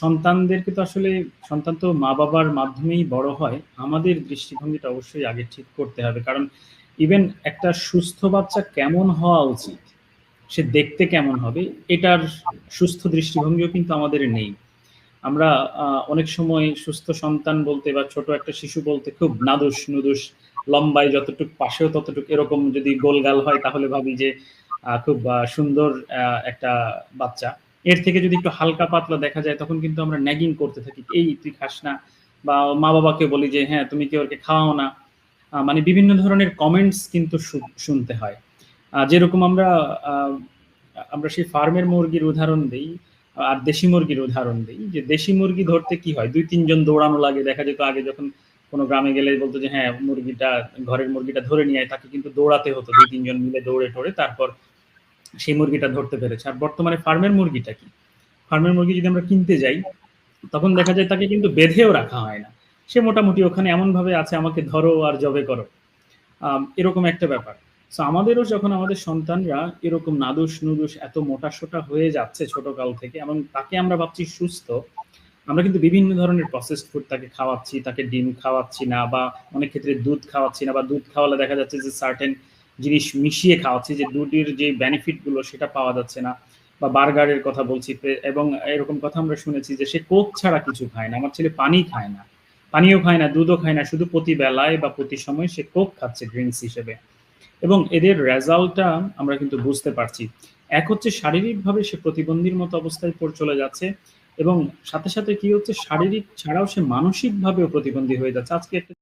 সন্তানদেরকে তো আসলে সন্তান তো মা-বাবার মাধ্যমেই বড় হয়। আমাদের দৃষ্টিভঙ্গিটা অবশ্যই আগে ঠিক করতে হবে। কারণ ইভেন একটা সুস্থ বাচ্চা কেমন হওয়া উচিত, সে দেখতে কেমন হবে, এটার সুস্থ দৃষ্টিভঙ্গিও কিন্তু আমাদের নেই। আমরা অনেক সময় সুস্থ সন্তান বলতে বা ছোট একটা শিশু বলতে খুব নাদুস-নুদুস, লম্বায় যতটুক পাশেও ততটুক এরকম যদি গোলগাল হয় তাহলে ভাবি যে খুব সুন্দর একটা বাচ্চা। এর থেকে যদি একটু হালকা পাতলা দেখা যায় তখন কিন্তু আমরা nagging করতে থাকি। "এই তুই খাস না?" বা মা-বাবাকে বলি যে, "হ্যাঁ, তুমি কি ওকে খাওয়াও না?" মানে বিভিন্ন ধরনের কমেন্টস কিন্তু শুনতে হয়। যেরকম আমরা আমরা সেই ফার্মের মুরগির উদাহরণ দিই আর দেশি মুরগির উদাহরণ দিই যে দেশি মুরগি ধরতে কি হয়? দুই তিনজন দৌড়ানো লাগে। দেখা যেত আগে যখন কোনো গ্রামে গেলে বলতো যে, "হ্যাঁ, মুরগিটা ঘরের মুরগিটা ধরে নিয়ে তাকে কিন্তু দৌড়াতে হতো দুই তিনজন মিলে দৌড়ে-টোড়ে তারপর সেই মুরগিটা ধরতে পেরেছে। আর বর্তমানে ফার্মের মুরগিটা কি? ফার্মের মুরগি যদি আমরা কিনতে যাই, তখন দেখা যায় তাকে কিন্তু বেঁধেও রাখা হয় না। সে মোটামুটি ওখানে এমনভাবে আছে আমাকে ধরো আর জবে করো। এরকম একটা ব্যাপার। সো আমাদেরও যখন আমাদের সন্তানরা এরকম নাদুস-নুদুস এত মোটা-সোটা হয়ে যাচ্ছে ছোটকাল থেকে এবং তাকে আমরা ভাবছি সুস্থ, আমরা কিন্তু বিভিন্ন ধরনের প্রসেসড ফুড তাকে খাওয়াচ্ছি, তাকে ডিম খাওয়াচ্ছি না বা অনেক ক্ষেত্রে দুধ খাওয়াচ্ছি না বা দুধ খাওয়ালে দেখা যাচ্ছে যে সার্টেন জিনিস মিশিয়ে খাওয়াচ্ছি যে দুধের যে বেনিফিটগুলো সেটা পাওয়া যাচ্ছে না। বা বার্গারের কথা বলছি এবং এরকম কথা আমরা শুনেছি যে সে কোক ছাড়া কিছু খায় না। আমার ছেলে পানি খায় না। পানিও খায় না, দুধও খায় না। শুধু প্রতি বেলায় বা প্রতি সময় সে কোক খাচ্ছে ড্রিংকস হিসেবে। এবং এদের রেজাল্টটা আমরা কিন্তু বুঝতে পারছি। এক হচ্ছে শারীরিকভাবে সে প্রতিবন্ধীর মতো অবস্থায় পর চলে যাচ্ছে এবং সাথে, সাথে কি হচ্ছে শারীরিক ছাড়াও সে মানসিকভাবেও প্রতিবন্ধী হয়ে যাচ্ছে। আজকে একটা